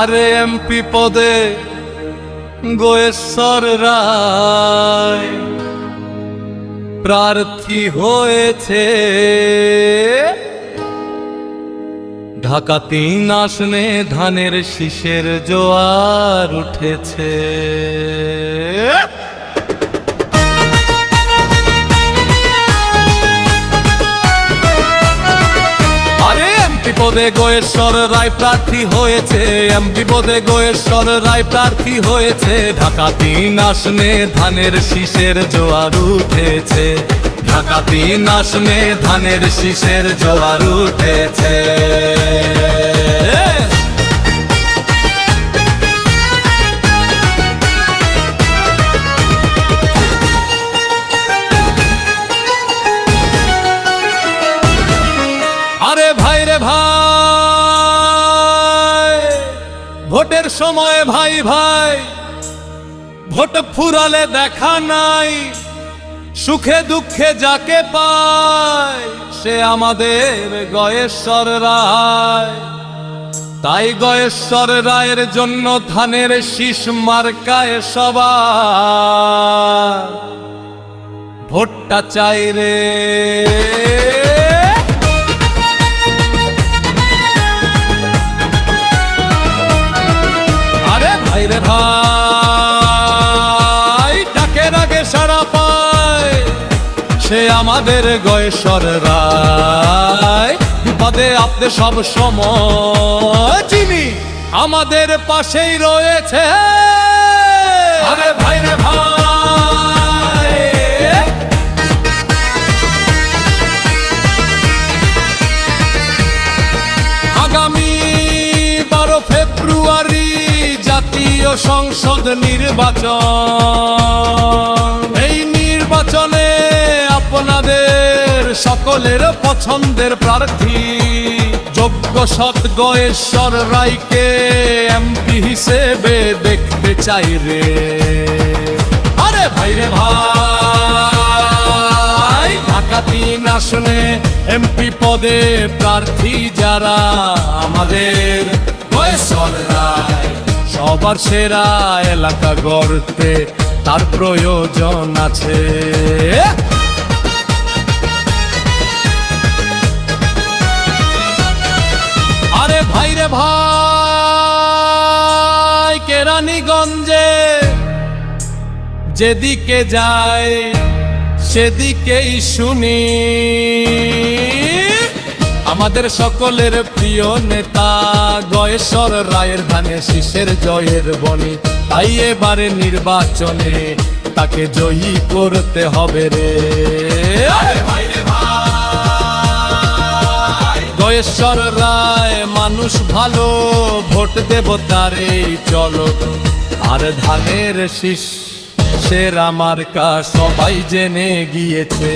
আরে এমপি পদে গোয়েশ্বর রায় প্রার্থী হয়েছে। ঢাকা তিন আসনে ধানের শীষের জোয়ার উঠেছে। পদে গোয়েশ্বর রায় প্রার্থী হয়েছে। এমপি পদে গোয়েশ্বর রায় প্রার্থী হয়েছে। ঢাকা তিন আসনে ধানের শীষের জোয়ার উঠেছে। ঢাকা তিন আসনে ধানের শীষের জোয়ার উঠেছে। ভাই, ভোটের সময় ভাই ভাই, ভোট ফুরালে দেখা নাই, সুখে দুঃখে যাকে পায়, সে আমাদের গয়েশ্বর রায়। তাই গয়েশ্বর রায়ের জন্য ধানের শীষ মার্কায় সবার। ভোটটা চাই রে। ভাই, ডাকে আগে সারা পায়। সে আমাদের গয়েশ্বর রায়। বিপদে আপনি সব সময়। চিনি আমাদের পাশেই রয়েছে। জাতীয় সংসদ নির্বাচন। এই নির্বাচনে আপনাদের সকলের পছন্দের প্রার্থী। যোগ্য সৎ গয়েশ্বর রায়কে এমপি হিসেবে দেখতে চাই রে। আরে ভাই রে ভাই, ঢাকা তিন আসনে এমপি পদে প্রার্থী যারা আমাদের গয়েশ্বর রায়। সবার সেরা এলাকা গড়তে তার প্রয়োজন আছে। আরে ভাই রে ভাই, কেরানীগঞ্জে যেদিকে যায়, সেদিকেই শুনি। আমাদের সকলের প্রিয় নেতা, গয়েশ্বর রায়ের ধানে শীষের জয়ের বনি। তাই এবারে নির্বাচনে তাকে জয়ী করতে হবে রে। গয়েশ্বর রায় মানুষ ভালো, ভোট দেব তারে, চলো। আর ধানের শীষ সেরা মার্কা সবাই জেনে গিয়েছে।